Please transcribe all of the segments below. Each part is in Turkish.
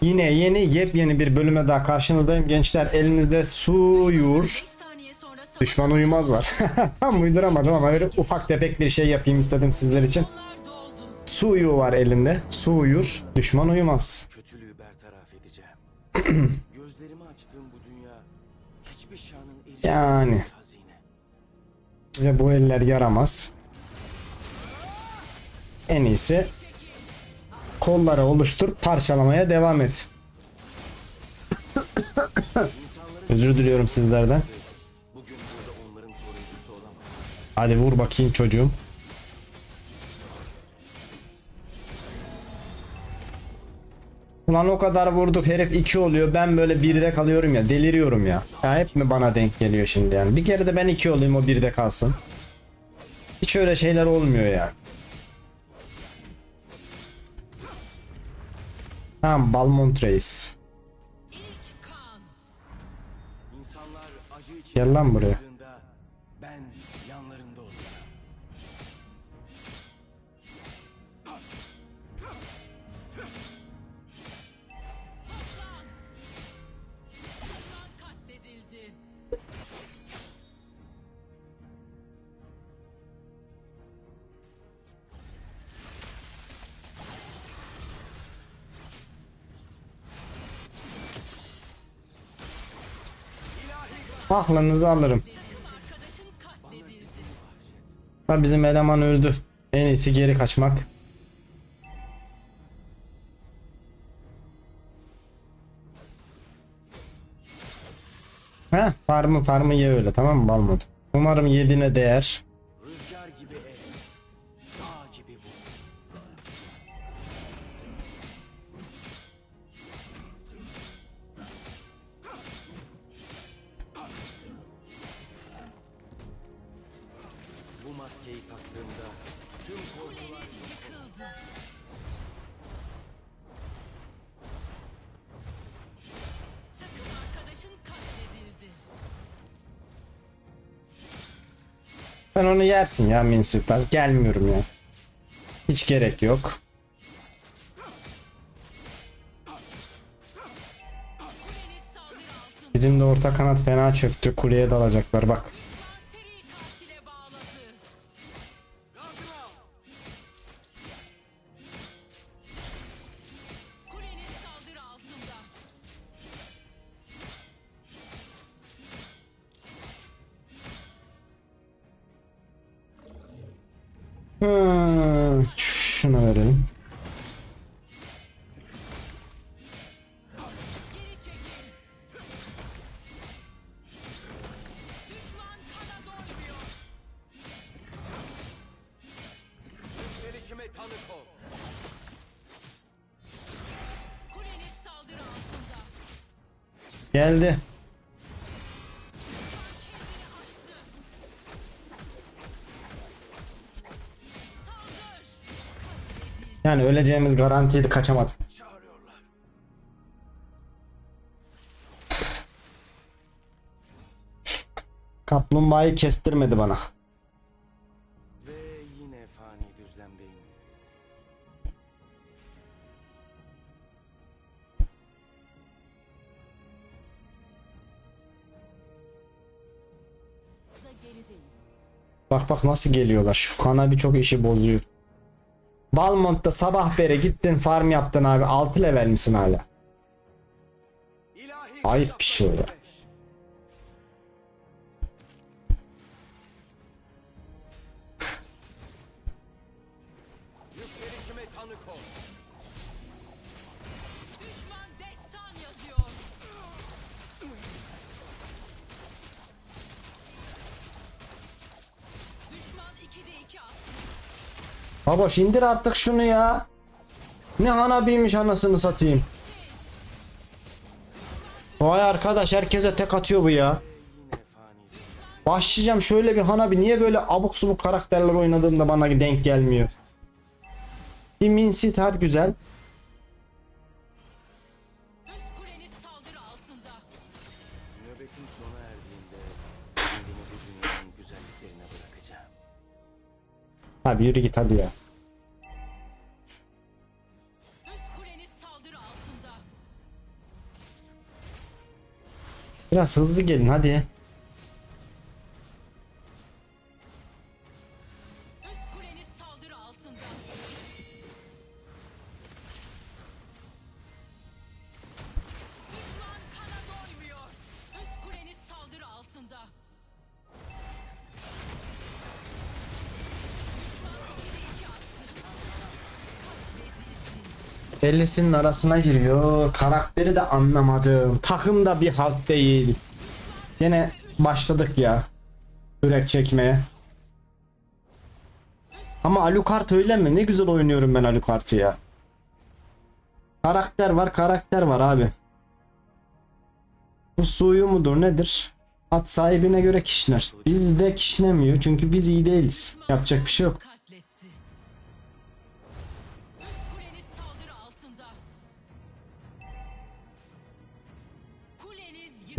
Yine yeni yepyeni bir bölüme daha karşınızdayım. Gençler elinizde suyur. Düşman uyumaz var. Tam uyduramadım ama öyle ufak tefek bir şey yapayım istedim sizler için. savunmalar doldu. Su uyuğu var elimde. Su uyur. Düşman uyumaz. Kötülüğü bertaraf edeceğim. Gözlerimi açtığım bu dünya hiçbir şanın erişemediği Yani. hazine. Size bu eller yaramaz. En iyisi kolları oluştur parçalamaya devam et. Özür diliyorum sizlerden. Hadi vur bakayım çocuğum. Ulan o kadar vurduk herif 2 oluyor ben böyle 1'de kalıyorum ya deliriyorum ya. Ya hep mi bana denk geliyor şimdi yani. Bir kere de ben 2 olayım o 1'de kalsın. Hiç öyle şeyler olmuyor ya. Tamam Balmont Reis. Gel lan buraya. Aklınızı alırım. Ha bizim eleman öldü. En iyisi geri kaçmak. Ha farmı farmı ye öyle tamam mı Balmut? Umarım yediğine değer. Bu maskeyi taktığımda tüm korkular Yıkıldı. Takım arkadaşın katledildi. Ben onu yersin ya minsipler. Gelmiyorum ya. Hiç gerek yok. Bizim de orta kanat fena çöktü. Kuleye dalacaklar bak. Kuleniz saldırı altında. Geldi. Yani öleceğimiz garantiydi kaçamadım. Kaplumbağayı kestirmedi bana. Ve yine fani düzlemdeyim. Bak bak nasıl geliyorlar. Şu kana birçok işi bozuyor. Balmont'ta sabah beri gittin farm yaptın abi. 6 level misin hala? Ayıp bir şey ya. Baboş indir artık şunu ya. Ne hanabiymiş anasını satayım. Vay arkadaş herkese tek atıyor bu ya. Başlayacağım şöyle bir hanabi. Niye böyle abuk subuk karakterler oynadığımda bana denk gelmiyor? Bir Minsitar güzel. Abi yürü git hadi ya. Biraz hızlı gelin hadi. Bellisinin arasına giriyor. Karakteri de anlamadım. Takım da bir halt değil. Yine başladık ya. Yürek çekmeye. Ama Alucard öyle mi? Ne güzel oynuyorum ben Alucard'ı ya. Karakter var, karakter var abi. Bu suyu mudur nedir? At sahibine göre kişner. Bizde kişnemiyor çünkü biz iyi değiliz. Yapacak bir şey yok.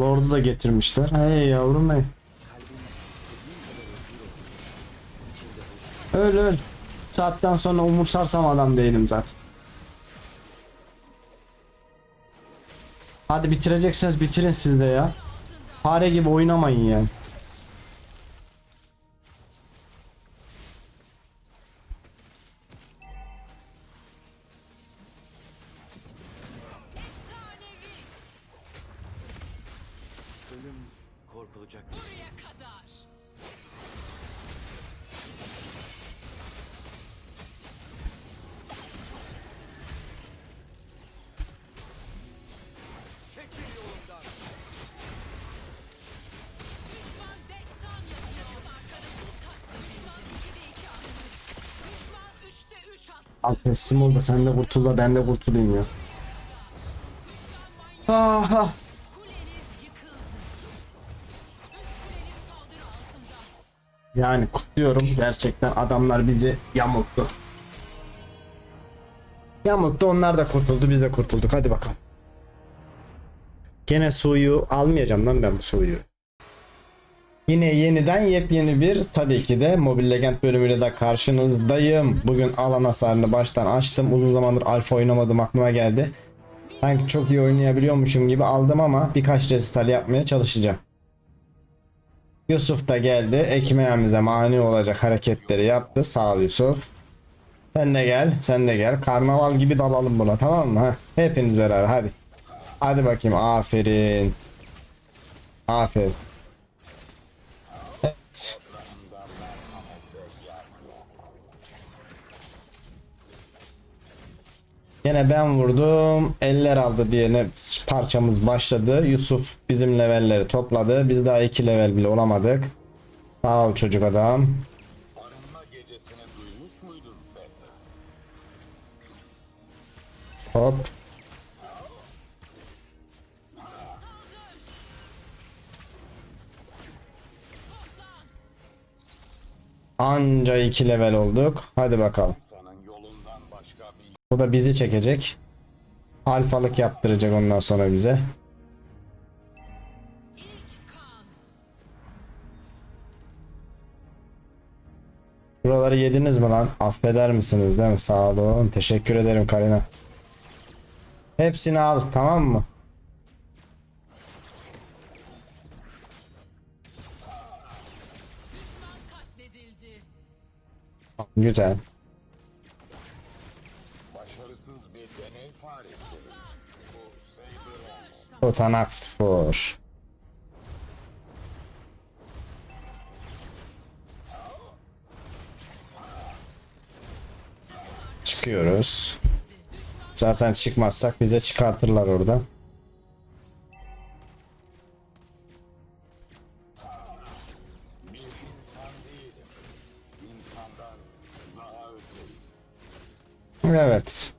Lord'u da getirmişler. Hey yavrum hey. Öl öl. Saatten sonra umursarsam adam değilim zaten. Hadi bitirecekseniz bitirin siz de ya. Fare gibi oynamayın yani. Ol da sen de kurtul da ben de kurtulayım ya. Aha. Yani kutluyorum. Gerçekten adamlar bizi yamulttu. Yamulttu onlar da kurtuldu biz de kurtulduk. Hadi bakalım. Gene suyu almayacağım lan ben bu suyu. Yine yeniden yepyeni bir tabii ki de Mobile Legend bölümüyle de karşınızdayım. Bugün alan hasarını baştan açtım. Uzun zamandır alfa oynamadım aklıma geldi. Sanki çok iyi oynayabiliyormuşum gibi aldım ama birkaç resital yapmaya çalışacağım. Yusuf da geldi. Ekmeğimize mani olacak hareketleri yaptı. Sağ ol Yusuf. Sen de gel. Sen de gel. Karnaval gibi dalalım buna tamam mı? Hepiniz beraber hadi. Hadi bakayım. Aferin. Aferin. Yine ben vurdum. Eller aldı diye parçamız başladı. Yusuf bizim levelleri topladı. Biz daha iki level bile olamadık. Sağ ol çocuk adam. Hop. Anca iki level olduk. Hadi bakalım. Bu da bizi çekecek. Alfalık yaptıracak ondan sonra bize. Buraları yediniz mi lan? Affeder misiniz değil mi? Sağ olun. Teşekkür ederim Karina. Hepsini al tamam mı? Güzel. Totanax Spor. Çıkıyoruz. Zaten çıkmazsak bize çıkartırlar orada. Evet.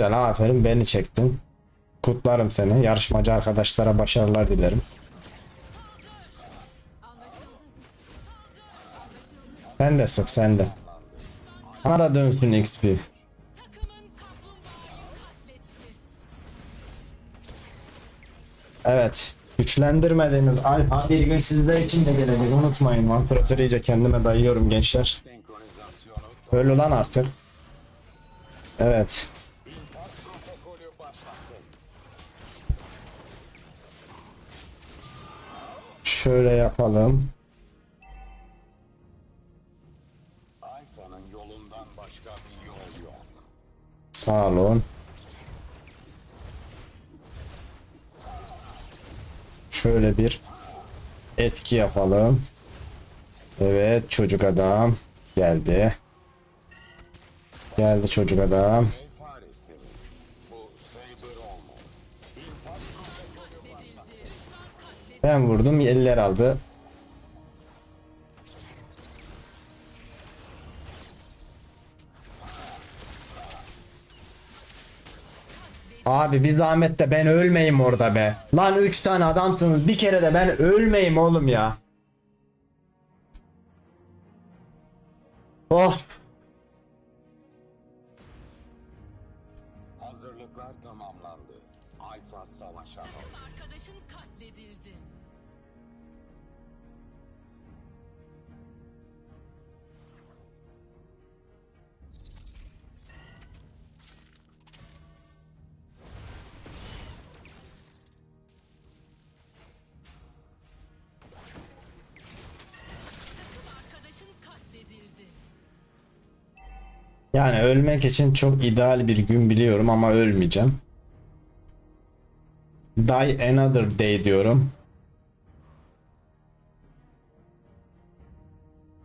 Güzel aferin beni çektin. Kutlarım seni. Yarışmacı arkadaşlara başarılar dilerim. Sen de sık sen de. Bana da dönsün XP. Evet. Güçlendirmediğiniz alfa bir gün sizler için de gelecek unutmayın. Vantilatörü iyice kendime dayıyorum gençler. Öl ulan artık. Evet. Şöyle yapalım. Alfa'nın yolundan başka bir yol yok. Sağ olun. Şöyle bir etki yapalım. Evet çocuk adam geldi. Geldi çocuk adam. Ben vurdum eller aldı. Abi bir zahmet de ben ölmeyeyim orada be. Lan 3 tane adamsınız bir kere de ben ölmeyeyim oğlum ya. Of. Tamamlandı. Alfa savaşa hazır. Arkadaşın katledildi. Yani ölmek için çok ideal bir gün biliyorum ama ölmeyeceğim. Die another day diyorum.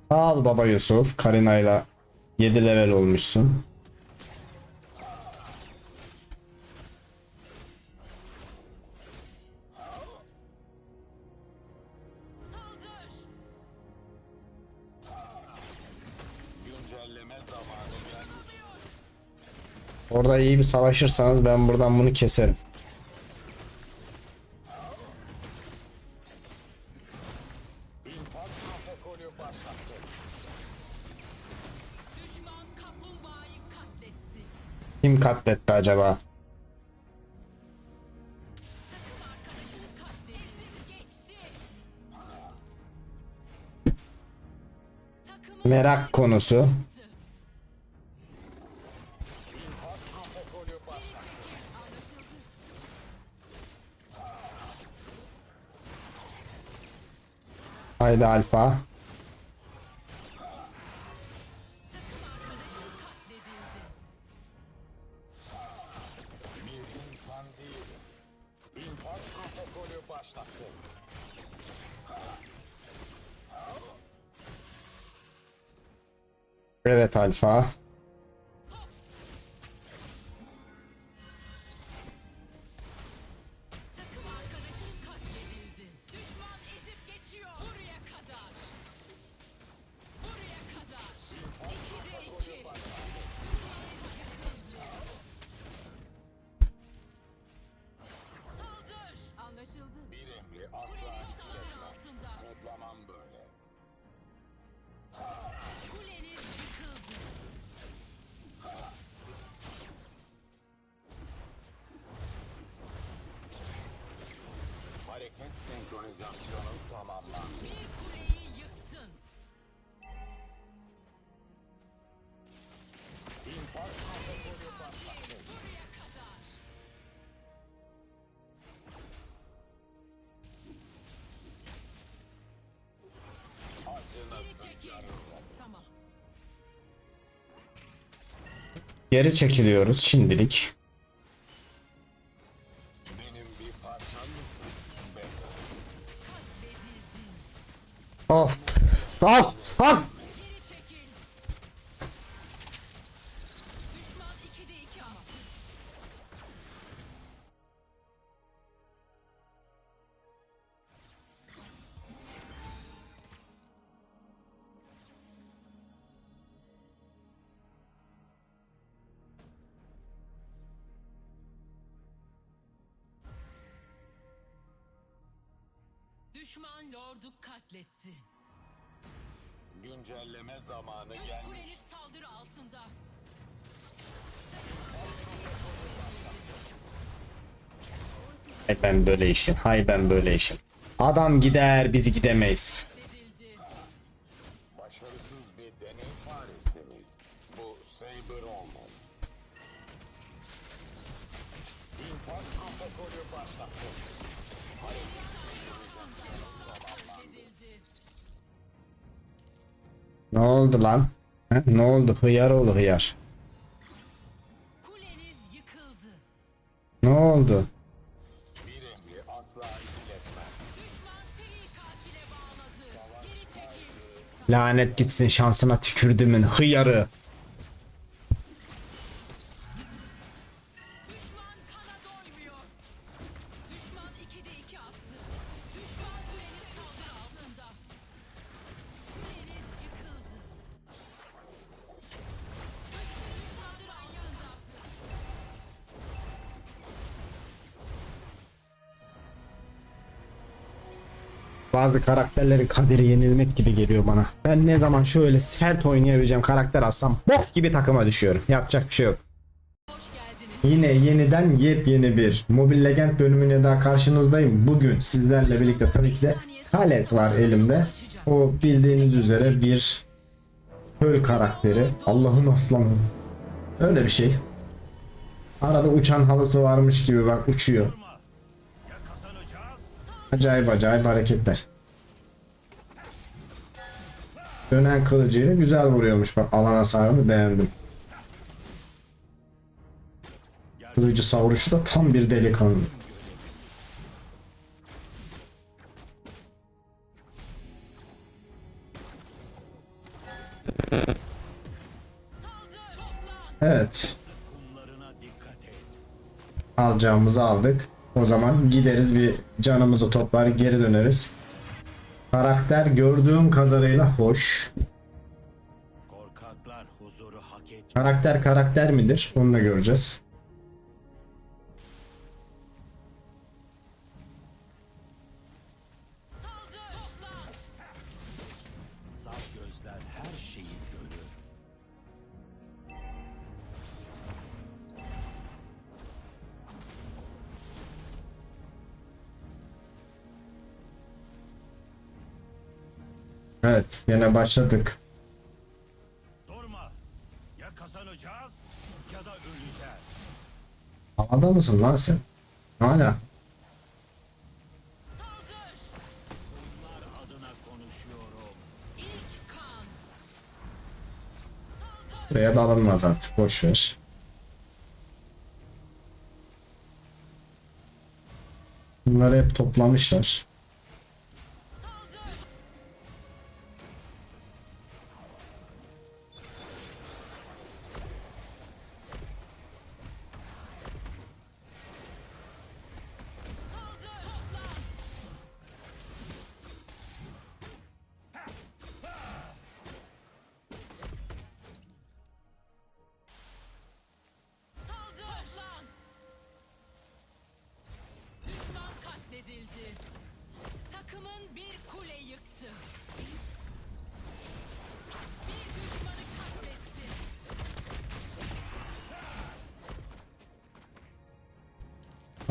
Sağ ol baba Yusuf. Karina ile 7 level olmuşsun. Orada iyi bir savaşırsanız ben buradan bunu keserim. Kim katletti acaba? Merak konusu. Haydi alfa. katledildi. Bir insan değil. İnfaz protokolü başlattı. Evet alfa. Senkronizasyonu tamamlandı. Bir kuleyi yıktın. İnfaz protokolü başlattı. Buraya kadar. Geri çekiliyoruz şimdilik. Düşman lordu katletti. Güncelleme zamanı Üst gelmiş. kuleniz saldırı altında. Hay ben böyle işim. Hay ben böyle işim. Adam gider bizi gidemeyiz. Ne oldu lan? Ha? Ne oldu? Hıyar oldu hıyar. Ne oldu? Lanet gitsin şansına tükürdümün hıyarı. Bazı karakterlerin kaderi yenilmek gibi geliyor bana. Ben ne zaman şöyle sert oynayabileceğim karakter alsam bok gibi takıma düşüyorum. Yapacak bir şey yok. Yine yeniden yepyeni bir Mobile Legend bölümüne daha karşınızdayım. Bugün sizlerle birlikte tabii ki de Halet var elimde. O bildiğiniz üzere bir Höl karakteri. Allah'ın aslanı. Öyle bir şey. Arada uçan halısı varmış gibi bak uçuyor. Acayip acayip hareketler. Dönen kılıcıyla güzel vuruyormuş bak alan hasarını beğendim. Kılıcı savuruşu da tam bir delikanlı. Evet. Alacağımızı aldık. O zaman gideriz bir canımızı toplar geri döneriz. Karakter gördüğüm kadarıyla hoş. Karakter karakter midir? Onu da göreceğiz. Evet, yine başladık. Durma. Ya kazanacağız ya da öleceğiz. Havada mısın lan sen? Hala. Buraya da alınmaz artık. Boş ver. Bunları hep toplamışlar.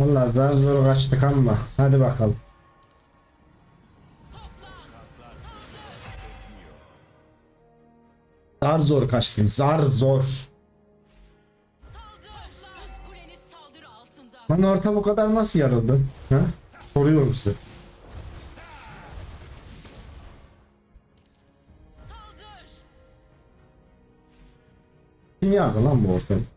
Vallahi zar zor kaçtık ama. Hadi bakalım. Zar zor kaçtım. Zar zor. Lan orta bu kadar nasıl yarıldı? Ha? Soruyorum size. Kim yardı lan bu ortayı?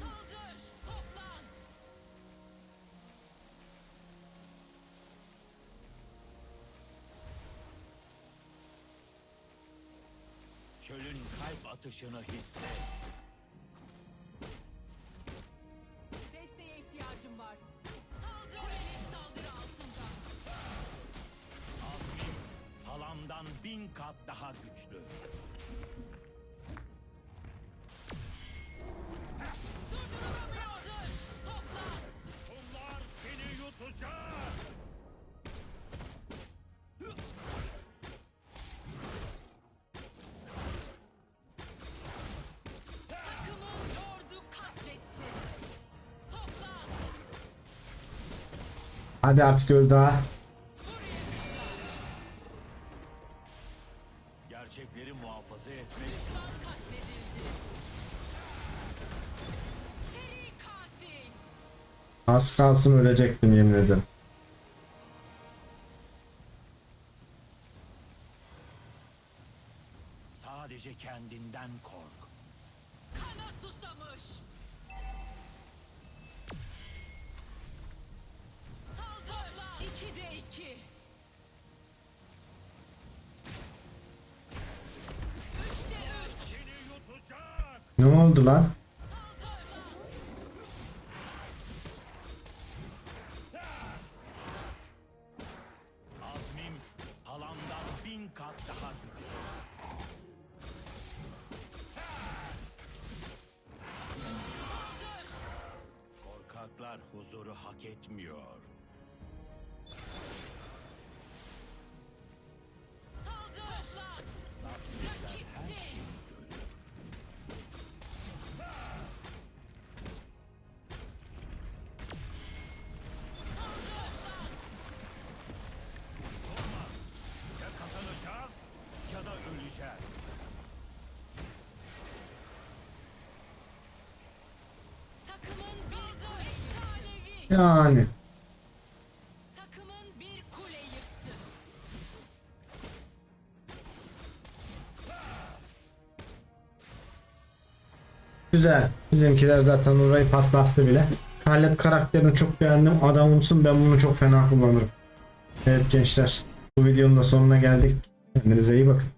Saldır. Toplan. Çölün kalp atışını hisset. Hadi artık öl daha. Gerçekleri muhafaza etmek! Az kalsın ölecektim yemin ederim. Yutacak. Ne oldu lan? Yani. Takımın bir kule yıktı. Güzel. Bizimkiler zaten orayı patlattı bile. Halet karakterini çok beğendim. Adamımsın ben bunu çok fena kullanırım. Evet gençler. Bu videonun da sonuna geldik. Kendinize iyi bakın.